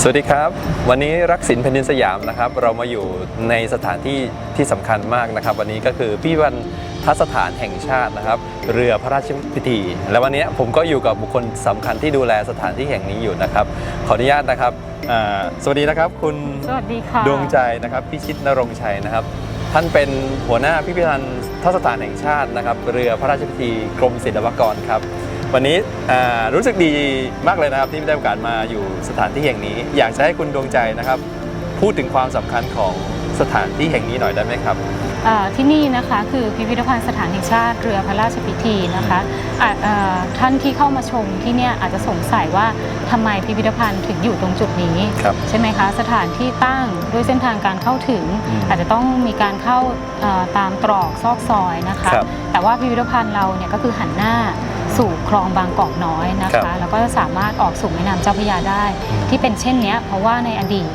สวัสดีครับ วันนี้รักสินแผ่นดินสยามนะครับ เรามาอยู่ในสถานที่ที่สำคัญมากนะครับ วันนี้ก็คือพิพิธภัณฑ์ทัศฐานแห่งชาตินะครับ เรือพระราชพิธี และวันนี้ผมก็อยู่กับบุคคลสำคัญที่ดูแลสถานที่แห่งนี้อยู่นะครับ ขออนุญาตนะครับอ่าสวัสดีนะครับ คุณสวัสดีค่ะดวงใจนะครับพิชิตนรงค์ชัยนะครับ ท่านเป็นหัวหน้าพิพิธภัณฑ์ทัศฐานแห่งชาตินะครับ เรือพระราชพิธีกรมศิลปากรครับ วันนี้อ่ารู้สึกดีมากเลยนะครับที่ได้โอกาสมาอยู่สถานที่แห่งนี้ อยากจะให้คุณดวงใจนะครับ พูดถึงความสำคัญของสถานที่แห่งนี้หน่อยได้ไหมครับอ่าที่นี่นะคะคือพิพิธภัณฑ์สถานแห่งชาติเรือพระราชพิธีนะคะอาจอ่าท่านที่เข้ามาชมที่เนี่ยอาจจะสงสัยว่าทำไมพิพิธภัณฑ์ถึงอยู่ตรงจุดนี้ครับใช่ไหมคะ สถานที่ตั้งด้วยเส้นทางการเข้าถึงอืมอาจจะต้องมีการเข้าเอ่อตามตรอกซอกซอยนะคะครับแต่ว่าพิพิธภัณฑ์เราเนี่ยก็คือหันหน้า สู่คลองบางกอกน้อยนะครัคะ บแล้วก็สามารถออกสู่แม่น้ำเจ้าพระยาได้ อืม ที่เป็นเช่นเนี้ยเพราะว่าในอดีต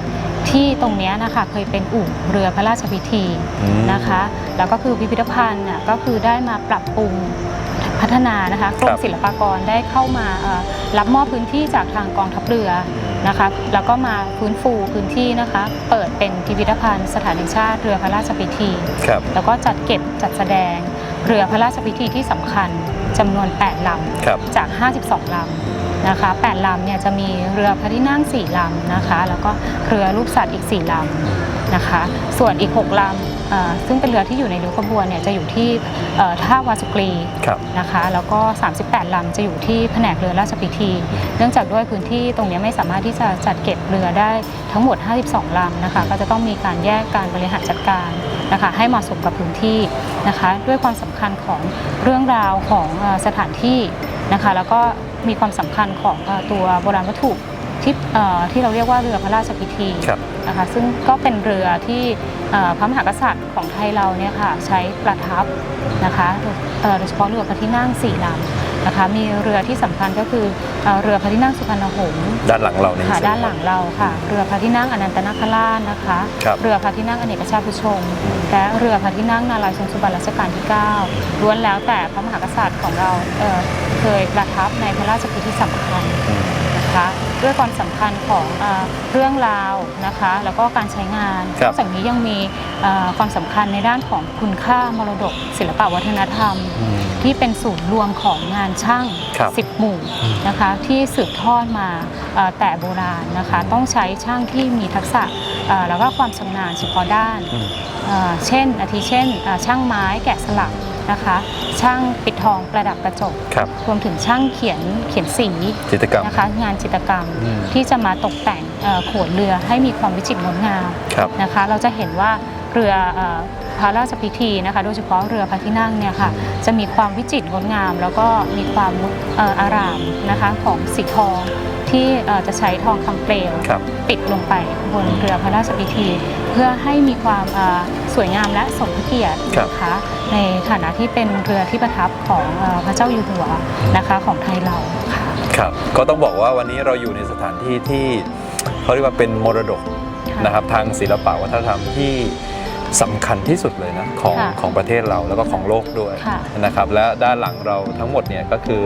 ที่ตรงเนี้ยนะคะเคยเป็นอู่เรือพระราชพิธีอืม นะคะ แล้วก็คือพิพิธภัณฑ์น่ะก็คือได้มาปรับปรุงพัฒนานะคะกรครัมบศิลปากรได้เข้ามาเอ่อรับมอบพื้นที่จากทางกองทัพเรือ นะคะแล้วก็มาฟื้นฟูพื้นที่นะคะ เปิดเป็นพิพิธภัณฑ์สถานแห่งชาติเรือพระราชพิธี ครับ แล้วก็จัดเก็บจัดแสดง เรือพระราชพิธีที่สำคัญจำนวน 8ลครับำจาก 52 ลำนะคะ 8 ลำเนี่ยจะมีเรือพระที่นั่ง 4 ลำนะคะ แล้วก็เรือรูปสัตว์อีก 4 ลำนะคะ ส่วนอีก 6 ลำเอ่อ ซึ่งเป็นเรือที่อยู่ในริ้วขบวนเนี่ยจะอยู่ที่เอ่อท่าวาสุกรีครับนะคะแล้วก็ 38 ลำจะอยู่ที่แผนกเรือราชพิธี เนื่องจากด้วยพื้นที่ตรงเนี้ยไม่สามารถที่จะจัดเก็บเรือได้ทั้งหมด 52 ลำนะคะก็จะต้องมีการแยกการบริหารจัดการนะคะให้เหมาะสมกับพื้นที่นะคะด้วยความสำคัญของเรื่องราวของเอ่อสถานที่นะคะแล้วก็มีความสำคัญของเอ่อตัวโบราณวัตถุ ที่เอ่อที่เราเรียกว่าเรือพระราชพิธีครับนะคะซึ่งก็เป็นเรือที่เอ่อพระมหากษัตริย์ของไทยเราเนี่ยค่ะใช้ประทับนะคะเอ่อโดยเฉพาะเรือพระที่นั่งสี่ลำนะคะมีเรือที่สำคัญก็คือเอ่อเรือพระที่นั่งสุพรรณหงษ์ด้านหลังเรานี่ค่ะด้านหลังเราค่ะ เรือพระที่นั่งอนันตนาคราชนะคะครับเรือพระที่นั่งอเนกชาติผู้ชมและเรือพระที่นั่งนารายณ์ทรงสุบรรณรัชกาลที่9ล้วนแล้วแต่พระมหากษัตริย์ของเราเอ่อเคยประทับในพระราชพิธีสำคัญอืม นะคะ ด้วยความสำคัญของเออเรื่องราวนะคะ แล้วก็การใช้งานครันบ อกจากนี้ยังมีเอ่อความสำคัญในด้านของคุณค่ามรดก ศิลปวัฒนธรรม อืม ที่เป็นศูนย์รวมของงานช่างครับสิบหมู่นะคะ ที่สืบทอดมาเอ่อแต่โบราณนะคะ ต้องใช้ช่างที่มีทักษะเอ่อแล้วก็ความชำนาญเฉพาะด้านอืม เอ่อเช่นอาทิเช่นเอ่อช่างไม้แกะสลัก นะคะ ช่างปิดทองประดับกระจกครับ รวมถึงช่างเขียนเขียนสีจิตรกรรม นะคะงานจิตรกรรมอืมที่จะมาตกแต่งเอ่อโขนเรือให้มีความวิจิตรงดงามครับ นะคะ เราจะเห็นว่าเรือเอ่อพระราชพิธีนะคะ โดยเฉพาะเรือพระที่นั่งเนี่ยค่ะจะมีความวิจิตรงดงาม แล้วก็มีความมุเอ่ออารามนะคะของสีทอง ที่เอ่อจะใช้ทองคำเปลวครับปิดลงไปบนเรือพระราชพิธี เพื่อให้มีความเอ่อสวยงามและสมพระเกียรติครับนะคะในฐานะที่เป็นเรือที่ประทับของเอ่อพระเจ้าอยู่หัวนะคะของไทยเราค่ะครับก็ต้องบอกว่าวันนี้เราอยู่ในสถานที่ที่เขาเรียกว่าเป็นมรดกค่ะนะครับทางศิลปะวัฒนธรรมที่ สำคัญที่สุดเลยนะของค่ะของประเทศเราแล้วก็ของโลกด้วยค่ะ นะครับและด้านหลังเราทั้งหมดเนี่ยก็คือ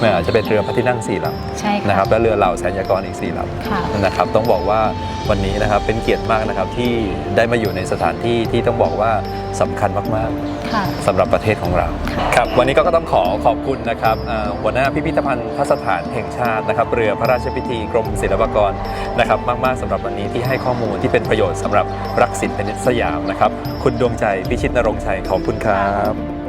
เอ่อจะเป็นเรือพระที่นั่งสี่ลใช่ำนะคค่ะรับและเรือเหล่าแสนยากรอีกสี่ลค่ะำนะครับต้องบอกว่าวันนี้นะครับเป็นเกียรติมากนะครับที่ได้มาอยู่ในสถานที่ที่ต้องบอกว่าสำคัญมาก ค่ะๆสำหรับประเทศของเรา ครับ วันนี้ก็ต้องขอขอบคุณนะครับเอ่อหัวหน้าพิพิธภัณฑ์ทัศฐานแห่งชาตินะครับ เรือพระราชพิธีกรมศิลปากรนะครับ มาก ๆสำหรับวันนี้ที่ให้ข้อมูลที่เป็นประโยชน์สำหรับรักสินเป็นสยามนะครับ คุณดวงใจพิชิตนรงค์ชัยขอบคุณครับ